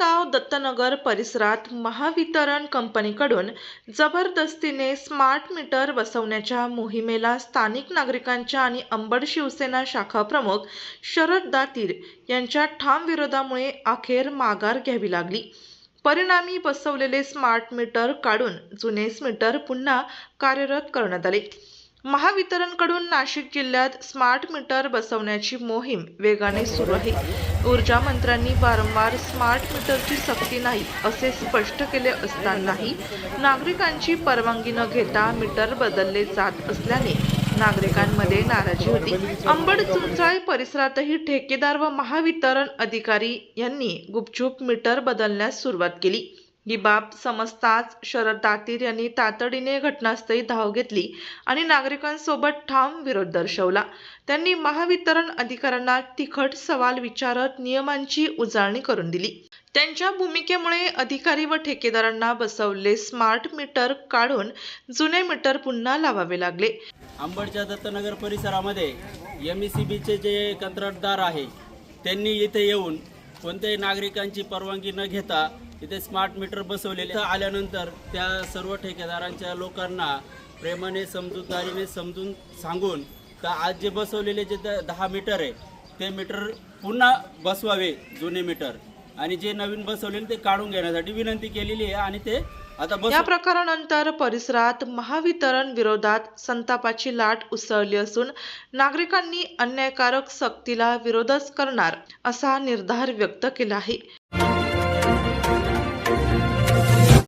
दत्तनगर परिसरात महावितरण कंपनीकडून जबरदस्तीने स्मार्ट मीटर बसवण्याच्या मोहिमेला स्थानिक नागरिकांच्या आणि अंबड शिवसेना शाखा प्रमुख शरद दातीर यांच्या ठाम विरोधामुळे अखेर माघार घ्यावी लागली. परिणामी बसवलेले स्मार्ट मीटर काढून जुने मीटर पुन्हा कार्यरत करण्यात आले. महावितरणकडून नाशिक जिल्ह्यात स्मार्ट मीटर बसवण्याची मोहीम वेगाने सुरू आहे. ऊर्जा मंत्र्यांनी वारंवार स्मार्ट मीटरची सक्ती नाही असे स्पष्ट केले असतानाही नागरिकांची परवानगी न घेता मीटर बदलले जात असल्याने नागरिकांमध्ये नाराजी होती. अंबड चुंचाळे परिसरातही ठेकेदार व महावितरण अधिकारी यांनी गुपचूप मीटर बदलण्यास सुरुवात केली. ही बाब समजताच शरद दातीर यांनी तातडीने घटनास्थळी धाव घेतली आणि नागरिकांसोबत ठाम विरोध दर्शवला. त्यांनी महावितरण अधिकाऱ्यांना तिखट सवाल विचारत नियमांची उजळणी करून दिली. त्यांच्या भूमिकेमुळे अधिकारी व ठेकेदारांना बसवले स्मार्ट मीटर काढून जुने मीटर पुन्हा लावावे लागले. अंबडच्या दत्तनगर परिसरामध्ये एम ई सी बीचे जे कंत्राटदार आहे त्यांनी इथे येऊन कोणत्याही नागरिकांची परवानगी न घेता इथे स्मार्ट मीटर बसवलेले इथं आल्यानंतर त्या सर्व ठेकेदारांच्या लोकांना प्रेमाने समजूतदारीने समजून सांगून तर आज जे बसवलेले जे दहा मीटर आहे ते मीटर पुन्हा बसवावे जुने मीटर आणि जे नवीन बसवलेले ते काढून घेण्यासाठी विनंती केलेली आहे आणि ते आता बस या प्रकारानंतर परिसरात महावितरण विरोधात संतापाची लाट उसळली असून नागरिकांनी अन्यायकारक सक्तीला विरोधच करणार असा निर्धार व्यक्त केला आहे.